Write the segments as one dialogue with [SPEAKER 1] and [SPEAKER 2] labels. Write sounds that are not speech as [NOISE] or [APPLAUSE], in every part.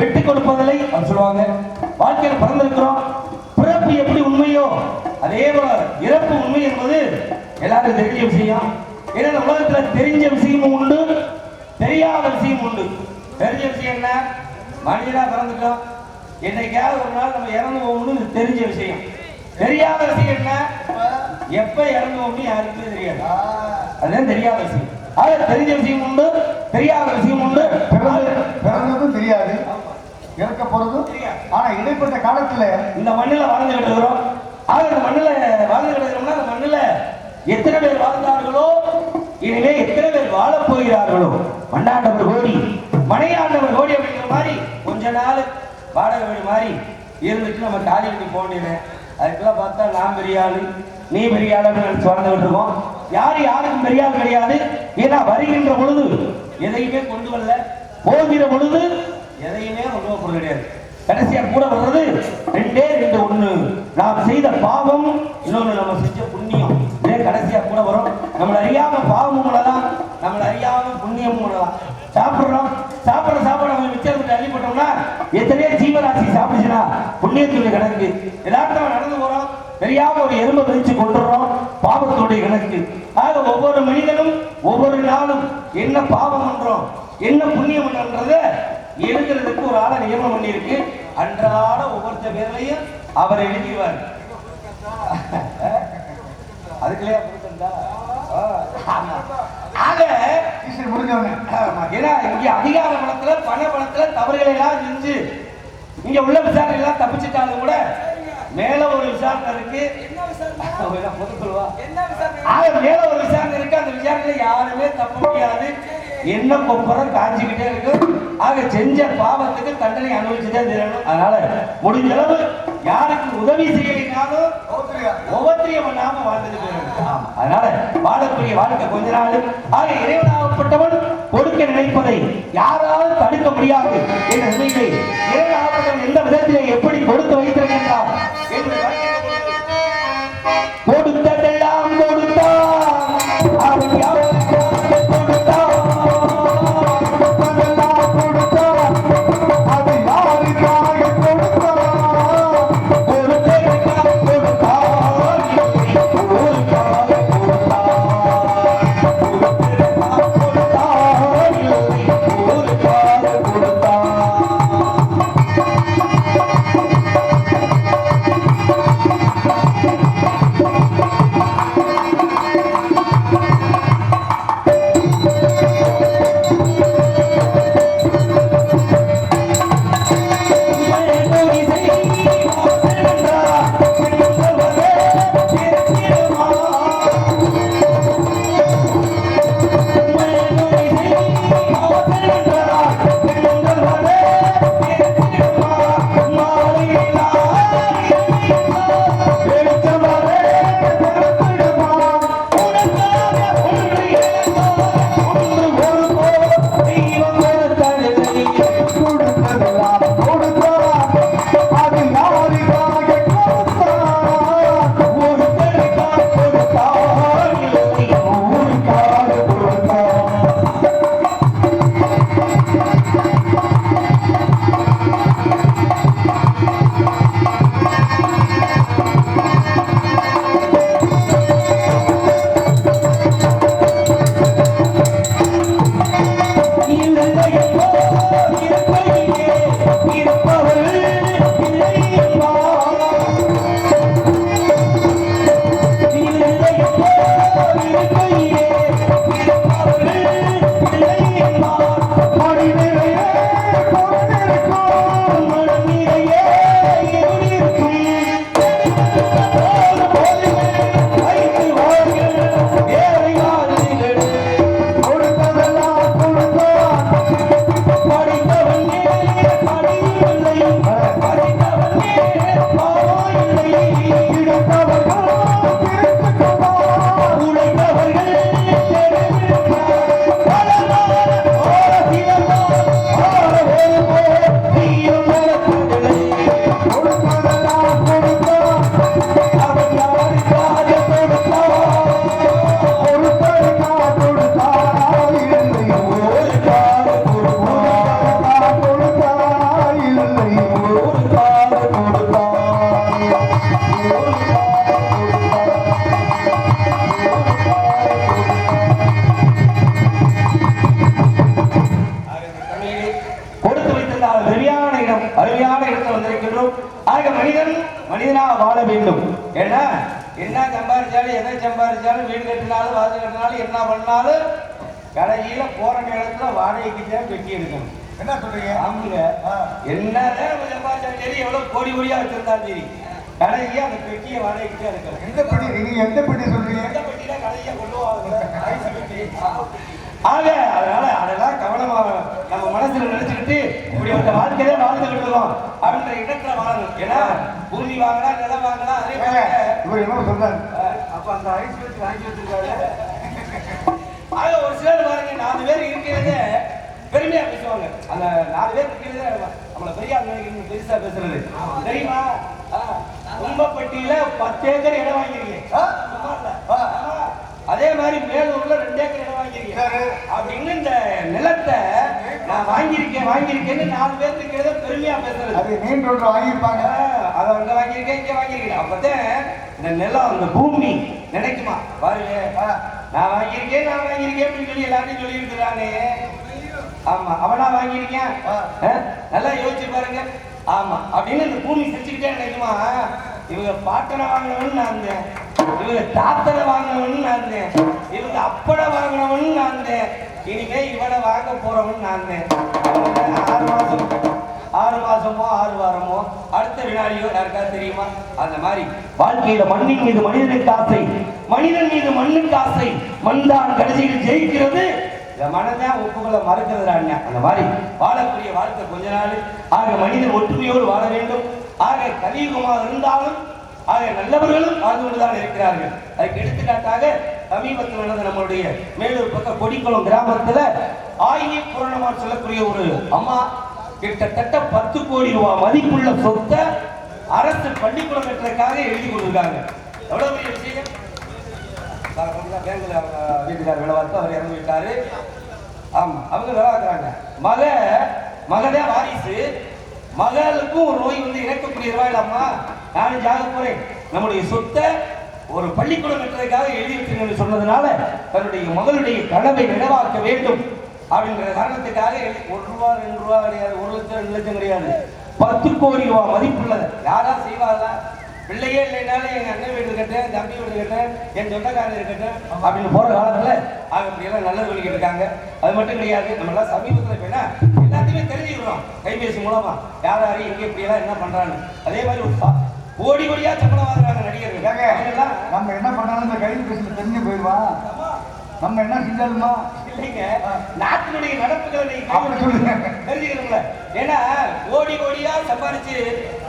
[SPEAKER 1] வெட்டி கொடுப்பதில்லை அப்படி சொல்லுவாங்க. வாழ்க்கையில் பிறந்திருக்கிறோம். பிறப்பு எப்படி உண்மையோ அதே போல இறப்பு உண்மை என்பது எல்லாரும் தெரிஞ்ச விஷயம். ஏன்னா உலகத்துல தெரிஞ்ச விஷயமும் உண்டு தெரியாத விஷயம் உண்டு. தெரிஞ்ச விஷயம் என்ன? மனிதனா பிறந்துட்டோம். என்னைக்காவது ஒரு நாள் நம்ம இறந்து போகணும்னு தெரிஞ்ச விஷயம். தெரியாத விஷயம் என்ன? எப்ப இறந்து போகணும்னு யாருக்குமே தெரியாது. அதுதான் தெரியாத விஷயம். ஆக தெரிஞ்ச விஷயம் உண்டு தெரியாத விஷயம் உண்டு.
[SPEAKER 2] பிறந்தது பிறந்ததும் தெரியாது. இறக்க போறதும் ஆனா இடைப்பட்ட காலத்துல
[SPEAKER 1] இந்த மண்ணில் வாழ்ந்துகிட்டு இருக்கிறோம். ஆக இந்த மண்ணில் வாழ்ந்துகிட்டு இருக்கிறோம்னா அந்த மண்ணில் எத்தனை பேர் வாழ்ந்தார்களோ? இனிமே எத்தனை பேர் வாழப் போகிறார்களோ? மண்ணாண்டவர் கோடி மனையாண்டவர் கோடி அப்படிங்கிற மாதிரி கொஞ்ச நாள் வாடகை வீடு மாதிரி இருந்துட்டு நம்ம காலி கட்டி போனேன் அதுக்கெல்லாம் பார்த்தா நான் பெரிய ஆளு நீ பெரிய ஆளுன்னு நினைச்சு வாழ்ந்துகிட்டு இருக்கோம். யார் யாருக்கும் பெரிய ஆள் கிடையாது. ஏன்னா வருகின்ற பொழுது எதையுமே கொண்டு வரல. போகிற பொழுது எதையுமே ரொம்ப பொருள் கிடையாது. கடைசியா கூட வர்றது ரெண்டே ரெண்டு ஒண்ணு. நாம் செய்த பாவம் இன்னொன்னு நம்ம செஞ்ச புண்ணியம். இதே கடைசியா கூட வரும். நம்மள அறியாம பாவமும் பண்ணலாம் நம்மள அறியாம புண்ணியமும் பண்ணலாம் சாப்பிடுறோம். சாப்பிட்ற சாப்பாடு நம்ம மிச்சம் அள்ளிப்பட்டோம்னா எத்தனையோ ஜீவராசி சாப்பிடுச்சுன்னா புண்ணியத்துடைய கணக்கு. எல்லாத்தையும் நடந்து போறோம். தெரியாம ஒரு எறும்பை விரிச்சு கொண்டுறோம் பாவத்துடைய கணக்கு. ஆக ஒவ்வொரு மனிதனும் ஒவ்வொரு நாளும் என்ன பாவம் பண்றோம்? என்ன புண்ணியம் பண்றோம்ன்றத எழுதுறதுக்கு ஒரு ஆளை நியமனம் பண்ணியிருக்கு. அன்றாட ஒவ்வொருத்த பேர்லையும் அவர் எழுதிடுவார். [LAUGHS] அதுக்குள்ளே கொடுத்தா ஆக ஏன்னா இங்க அதிகார பலத்துல பண பலத்துல தவறுகளை எல்லாம் செஞ்சு இங்க உள்ள விசாரணை எல்லாம் தப்பிச்சுட்டாலும் கூட மேல ஒரு விசாரணை இருக்கு. பொதுக்குழுவா [LAUGHS] மேல ஒரு விசாரணை இருக்கு. அந்த விசாரணையில யாருமே தப்ப முடியாது. என்ன கொப்பரம் காஞ்சிக்கிட்டே இருக்கு? ஆக செஞ்ச பாவத்துக்கு தண்டனை அனுபவிச்சுட்டே தீரணும் அதனால முடிஞ்ச அளவு யாருக்கு உதவி செய்யலைனாலும் ஒவ்வொன்றையும் பண்ணாம வாழ்ந்துட்டு ஆமா. அதனால வாழக்கூடிய வாழ்க்கை கொஞ்ச நாள். ஆக இறைவனாகப்பட்டவன் கொடுக்க நினைப்பதை யாராலும் தடுக்க முடியாது. என்ற நிலையை இறைவனாகப்பட்டவன் எந்த விதத்திலே எப்படி கொடுத்து வைத்திருக்கின்றார் என்று Thank you. வாடகைக்கு தான் பெட்டி எடுக்கணும்.
[SPEAKER 2] என்ன சொல்றீங்க? ஆ.
[SPEAKER 1] என்னதான் சம்பாதிச்சாலும் சரி எவ்வளவு கோடி கோடியா வச்சிருந்தாலும் சரி கடைசியா அந்த பெட்டியை வாடகைக்கு தான் எடுக்கணும்.
[SPEAKER 2] எந்த பெட்டி? நீங்க எந்த பெட்டி சொல்றீங்க?
[SPEAKER 1] எந்த பெட்டியில ஐஸ் பெட்டி. ஆக அதனால அதெல்லாம் கவனமா நம்ம மனசுல நினைச்சுக்கிட்டு இப்படி ஒரு வாழ்க்கையில வாழ்ந்துகிட்டு இருக்கோம் அப்படின்ற இடத்துல வாழணும். ஏன்னா பூமி வாங்கலாம் நிலம் வாங்கலாம் அதே
[SPEAKER 2] இவர் என்ன சொல்றாரு.
[SPEAKER 1] அப்ப அந்த ஐஸ் வச்சு வாங்கி வச்சிருக்காரு. ஆக ஒரு சிலர் பாருங்க நாலு பேர் இருக்கிறத பெருமையா பேசுவாங்க. அந்த நாலு பேர் இருக்கிறத நம்மள பெரிய பெருசா பேசுறது. தெரியுமா? ஆ, கும்பப்பட்டியில பத்து ஏக்கர் இடம் வாங்கிருக்கீங்க. அதே மாதிரி மேலூர்ல ரெண்டு ஏக்கர் இடம் வாங்கிருக்கீங்க. அப்படின்னு இந்த நிலத்தை நான் வாங்கியிருக்கேன் வாங்கியிருக்கேன்னு நாலு பேர் இருக்கிறத பெருமையா பேசுறது.
[SPEAKER 2] அது மெயின் ரோட்ல வாங்கியிருப்பாங்க
[SPEAKER 1] அதை அங்க வாங்கியிருக்கேன் இங்க வாங்கியிருக்கேன். அப்பதான் இந்த நிலம் இந்த பூமி நினைக்குமா? பாருங்க. நான் வாங்கியிருக்கேன் நான் வாங்கியிருக்கேன் அப்படின்னு சொல்லி எல்லாருமே சொல்லி இருக்கிறானே ஆமா அவனா வாங்கியிருக்கேன் நல்லா யோசிச்சு பாருங்க. ஆமா அப்படின்னு இந்த பூமி சிரிச்சுக்கிட்டே நினைக்குமா? இவங்க பாட்டனை வாங்கினவன் நான் இருந்தேன். இவங்க தாத்தனை வாங்கினவன் நான் இருந்தேன். இவங்க அப்பனை வாங்கினவன் நான் இருந்தேன். இனிமே இவனை வாங்க போறவன் நான் இருந்தேன். ஆறு மாசம். மாசமோ ஆறு வாரமோ அடுத்த வினாடியோ யாருக்காவது தெரியுமா? அந்த மாதிரி வாழ்க்கையில மண்ணின் மீது மனிதனுக்கு ஆசை மனிதன் மீது மண்ணுக்கு ஆசை மண் தான் கடைசியில் ஜெயிக்கிறது. இந்த மனதான் ஒப்புகளை மறக்கிறதா அந்த மாதிரி வாழக்கூடிய வாழ்க்கை கொஞ்ச நாள். ஆக மனிதன் ஒற்றுமையோடு வாழ வேண்டும். ஆக கலியுகமாக இருந்தாலும் ஆக நல்லவர்களும் வாழ்ந்து கொண்டுதான் இருக்கிறார்கள். அதுக்கு எடுத்துக்காட்டாக சமீபத்தில் நடந்த நம்மளுடைய மேலூர் பக்கம் கொடிக்குளம் கிராமத்துல ஆயினி பூரணமாக சொல்லக்கூடிய ஒரு அம்மா கிட்டத்தட்ட பத்து கோடி ரூபாய் மதிப்புள்ள சொத்தை அரசு பள்ளிக்கூடம் கட்டுறதுக்காக எழுதி கொடுத்துருக்காங்க எவ்வளவு பெரிய விஷயம்? பேங்க்ல வீட்டுக்கார் வீட்டுக்காரர் வேலை பார்த்து அவர் இறந்து விட்டாரு ஆமா அவங்க வேலை பார்க்குறாங்க மக மகதே வாரிசு. மகளுக்கும் ஒரு நோய் வந்து இறக்கக்கூடிய ரூபாயிலாமா நானும் ஜாக போறேன். நம்முடைய சொத்தை ஒரு பள்ளிக்கூடம் கட்டுறதுக்காக எழுதி வச்சிருங்கன்னு சொன்னதுனால தன்னுடைய மகளுடைய கனவை நினைவாக்க வேண்டும். அப்படிங்கிற காரணத்துக்காக ஒரு ரூபா ரெண்டு ரூபா கிடையாது ஒரு லட்சம் ரெண்டு லட்சம் கிடையாது. பத்து கோடி ரூபா மதிப்புள்ளது யாரா செய்வாரா பிள்ளையே இல்லைனாலும் எங்க அண்ணன் வீடு இருக்கட்டும் தம்பி வீடு இருக்கட்டும் என் சொந்தக்காரர் இருக்கட்டும் அப்படின்னு போற காலத்துல அவங்க எல்லாம் நல்லது சொல்லிக்கிட்டு இருக்காங்க. அது மட்டும் கிடையாது நம்ம எல்லாம் சமீபத்துல போயினா எல்லாத்தையுமே தெரிஞ்சுக்கிறோம் கைபேசி மூலமா. யார் யாரும் எங்க இப்படி எல்லாம் என்ன பண்றாங்க அதே மாதிரி ஒரு கோடி கோடியா சம்பளம் வாங்குறாங்க நடிகர்கள்.
[SPEAKER 2] நம்ம என்ன பண்ணாலும் இந்த கைது தெரிஞ்சு போயிடுவான் நம்ம என்ன செஞ்சாலுமா?
[SPEAKER 1] இல்லைங்க. நாட்டினுடைய நடப்புகளை
[SPEAKER 2] அப்படி சொல்லுங்க.
[SPEAKER 1] தெரிஞ்சுக்கணும்ல. ஏன்னா கோடி கோடியா சம்பாதிச்சு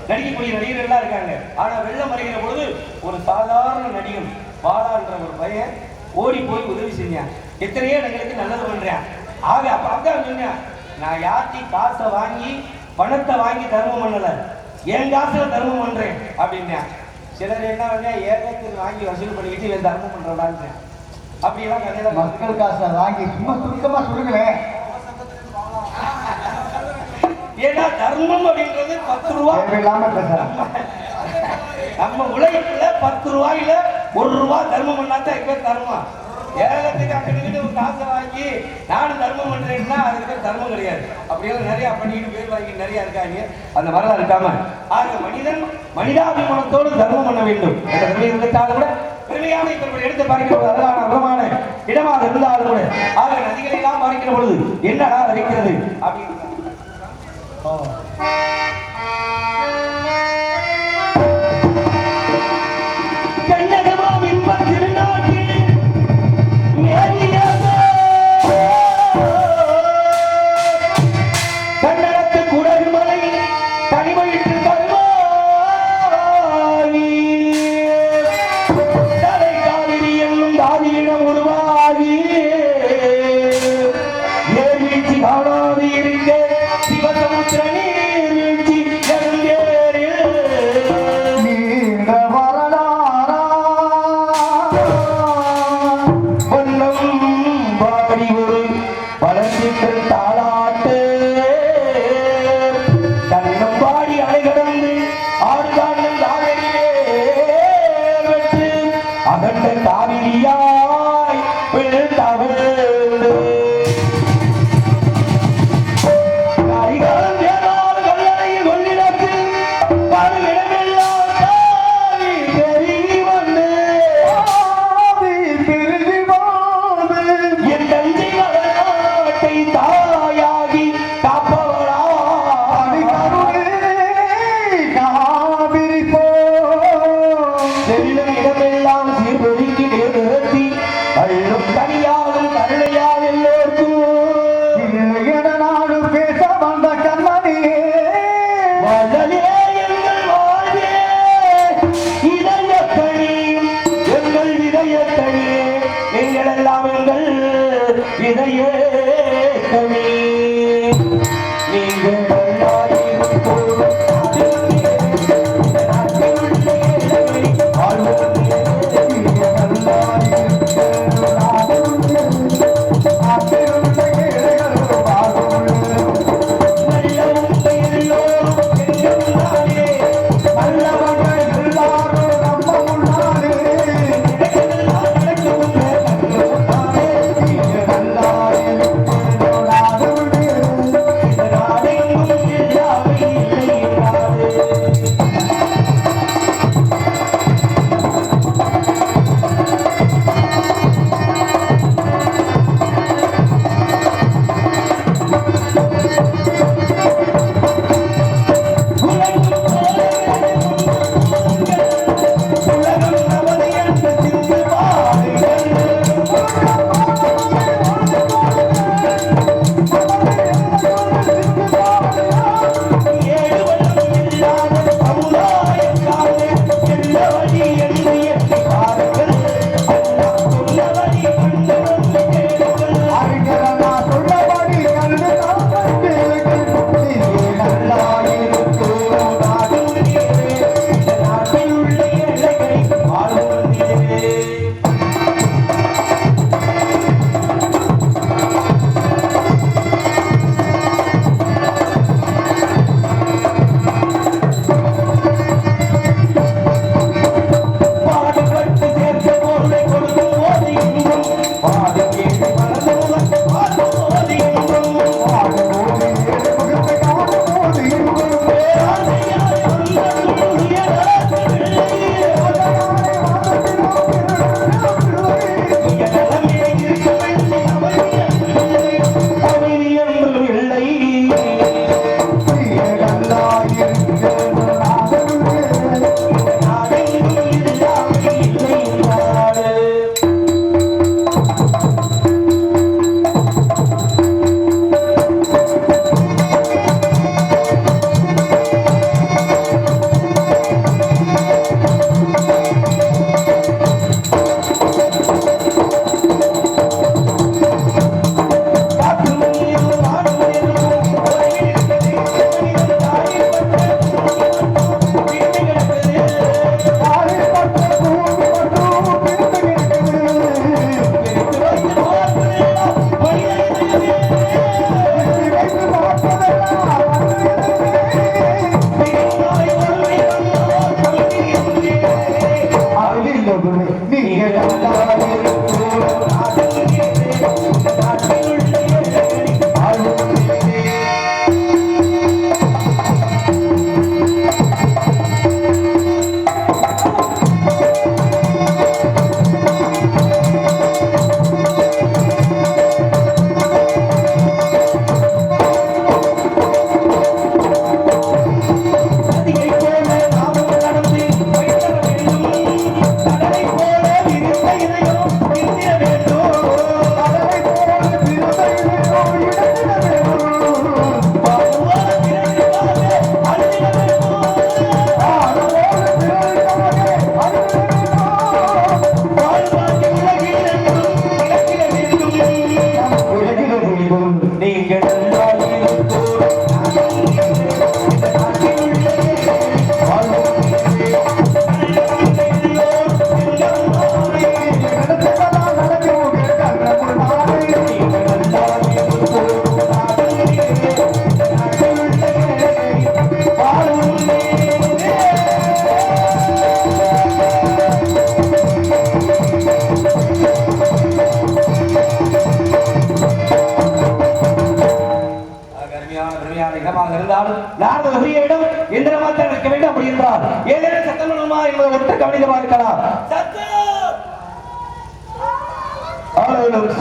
[SPEAKER 1] நடிக்கக்கூடிய நடிகர்கள்லாம் இருக்காங்க. ஆனா வெள்ளம் வருகிற பொழுது ஒரு சாதாரண நடிகன் பாலான்ற ஒரு பையன் ஓடி போய் உதவி செஞ்சான். எத்தனையோ எங்களுக்கு நல்லது பண்றேன். ஆக அப்ப அதான் சொன்னேன் நான் யார்த்தையும் காசை வாங்கி பணத்தை வாங்கி தர்மம் பண்ணல. என் காசுல தர்மம் பண்றேன். அப்படின்னேன். சிலர் என்ன பண்ண ஏகத்தில் வாங்கி வசூல் பண்ணிக்கிட்டு இவன் தர்மம் பண்றடான்னு அப்படியெல்லாம் கதையில
[SPEAKER 2] மக்கள் காசை வாங்கி சும்மா சுருக்கமா சொல்லுங்களேன்
[SPEAKER 1] ஏன்னா தர்மம் அப்படின்றது பத்து ரூபா?
[SPEAKER 2] தேவையில்லாம பேசுறேன்
[SPEAKER 1] நம்ம உழைப்புல பத்து ரூபாயில ஒரு ரூபா தர்மம் பண்ணாதான் இப்ப தர்மம். ஏகத்துக்கு அக்கடிக்கிட்டு ஒரு காசை வாங்கி நானும் தர்மம் பண்றேன்னா அதுக்கு பேர் தர்மம் கிடையாது. அப்படியெல்லாம் நிறைய பண்ணிக்கிட்டு பேர் வாங்கி நிறைய இருக்காங்க. அந்த மாதிரிலாம் இருக்காம ஆக மனிதன் மனிதாபிமானத்தோடு தர்மம் பண்ண வேண்டும். என்ற நிலை இருந்தாலும் கூட பெருமையான இப்ப எடுத்து பார்க்கிற பொழுது அழகான அகலமான இடமாக இருந்தாலும் கூட ஆக நதிகளை எல்லாம் பார்க்கிற பொழுது என்னடா இருக்கிறது அப்படின்னு. Thank you. Olha ali.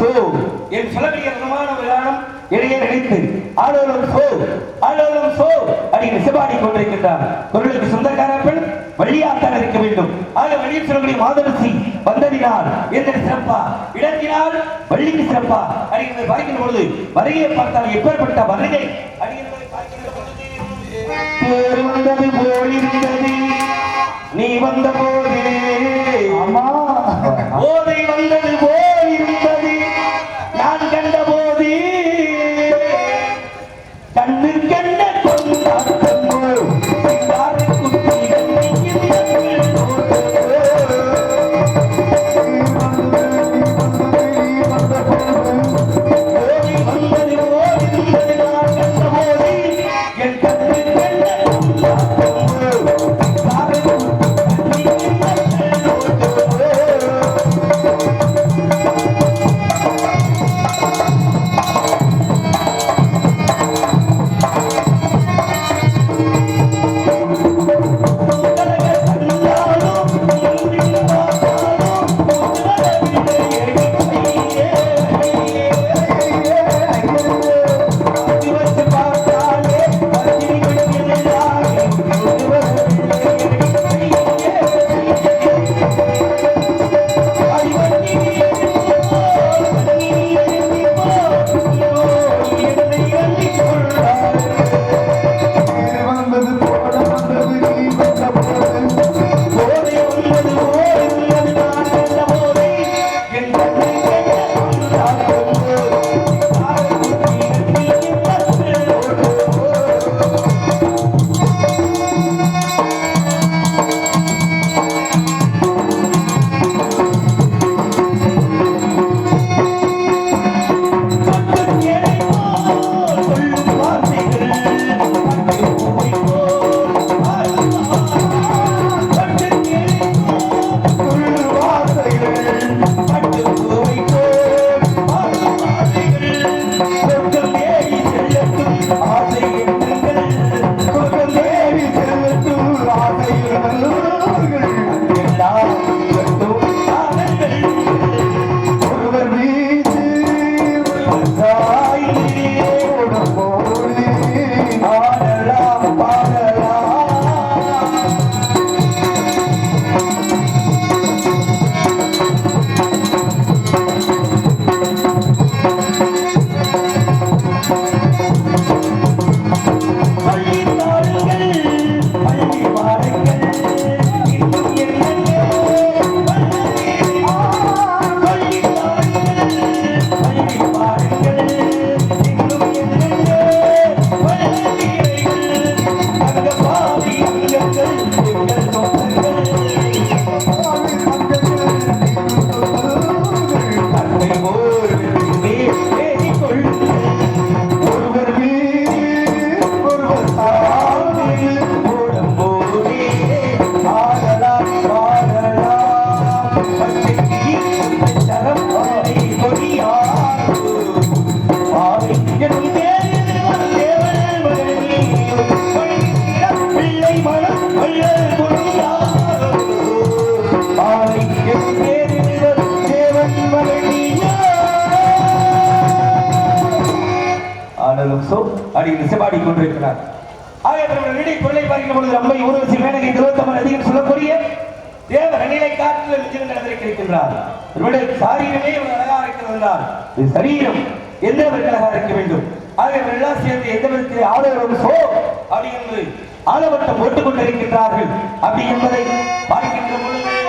[SPEAKER 1] So. என் சொல்லக்கூடிய பிரமாண விழானம் இடையே நினைத்து ஆலோலம் சோ ஆலோலம் சோ அப்படின்னு சிபாடி கொண்டிருக்கின்றார். பொருளுக்கு சொந்தக்கார பெண் வழியாத்தான் இருக்க வேண்டும். ஆக வழியில் சொல்லக்கூடிய மாதரசி வந்ததினால் எந்த சிறப்பா? இடத்தினால் வள்ளிக்கு சிறப்பா? அப்படிங்கிறதை பார்க்கின்ற பொழுது வருகையை பார்த்தால் எப்பேற்பட்ட வருகை அப்படிங்கிறதை பார்க்கின்ற பொழுது நீ வந்த சோ அடியில் கொண்டிருக்கிறார். ஆக நம்முடைய கொள்ளை பார்க்கிற பொழுது அம்மை ஊர்வசி மேனகை திருவத்தமன் அதிகம் சொல்லக்கூடிய தேவ ரணிலை காற்று நிஜம் நடந்திருக்கின்றார் இவருடைய சாரீரமே இவர் அழகாக இருக்கிறது என்றார் இது சரீரம். எந்த விதத்தில் அழகாக இருக்க வேண்டும்? ஆக எல்லாம் சேர்ந்து எந்த விதத்தில் ஆடவரும் சோ அப்படி என்று ஆலவட்டம் போட்டுக் கொண்டிருக்கின்றார்கள். அப்படி என்பதை பார்க்கின்ற பொழுது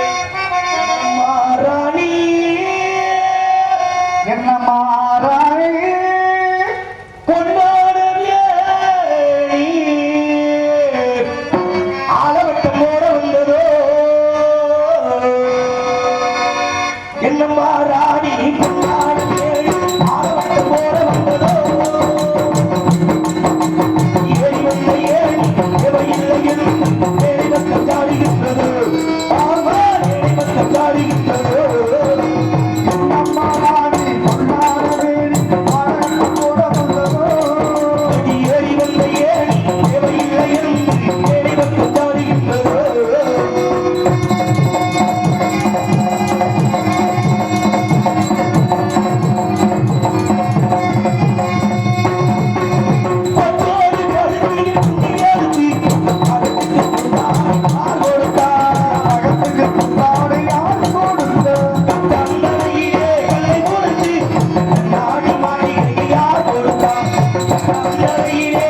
[SPEAKER 1] Maria.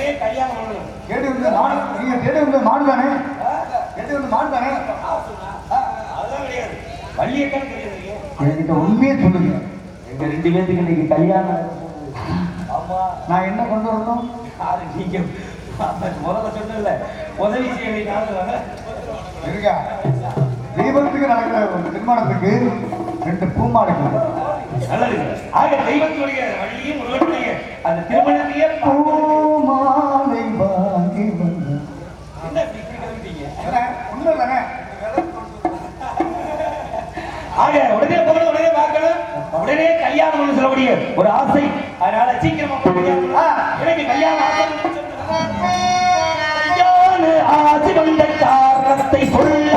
[SPEAKER 2] கேட்டு வந்து மாடு நீங்க கேட்டு வந்து மாடு கேட்டு வந்து மாடு தானே என்கிட்ட உண்மையே சொல்லுங்க.
[SPEAKER 1] எங்க ரெண்டு பேருக்கு இன்னைக்கு கல்யாணம்
[SPEAKER 2] நான் என்ன கொண்டு வரணும்?
[SPEAKER 1] நீங்க? முதல்ல சொன்னல உதவி செய்ய
[SPEAKER 2] இருக்கா தெய்வத்துக்கு நடக்கிற திருமணத்துக்கு ரெண்டு பூமாடுகள்
[SPEAKER 1] நல்லது. ஆக வழியும் அந்த திருமணத்தையே ஆக உடனே போகணும் உடனே பார்க்கணும். உடனே கல்யாணம்னு சொல்லக்கூடிய ஒரு ஆசை. அதனால சீக்கிரமா எனக்கு கல்யாணம் ஆசை ஆசை வந்த காரணத்தை சொல்லு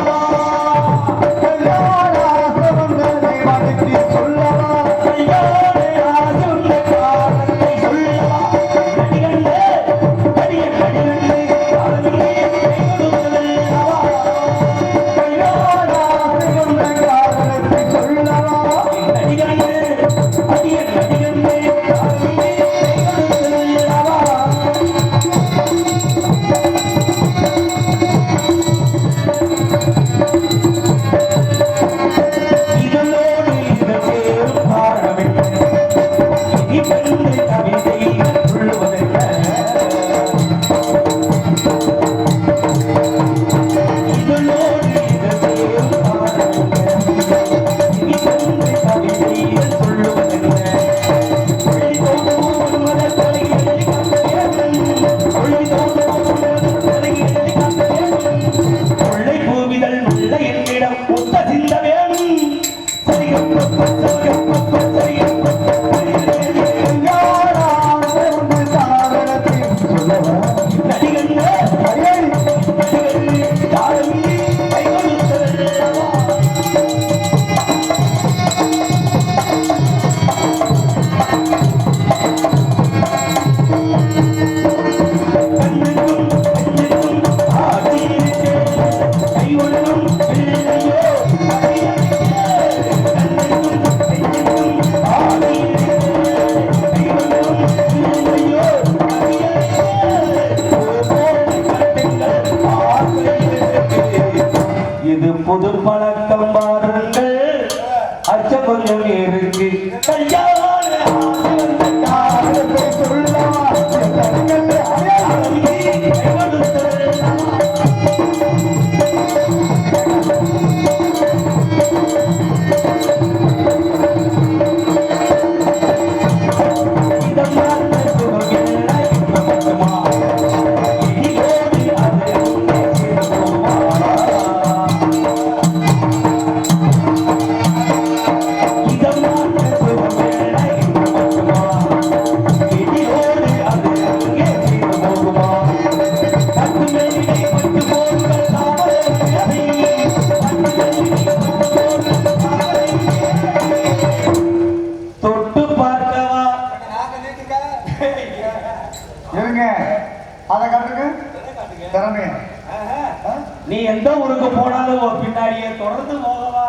[SPEAKER 1] தொடர்ந்து போகவா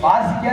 [SPEAKER 2] வாசிக்க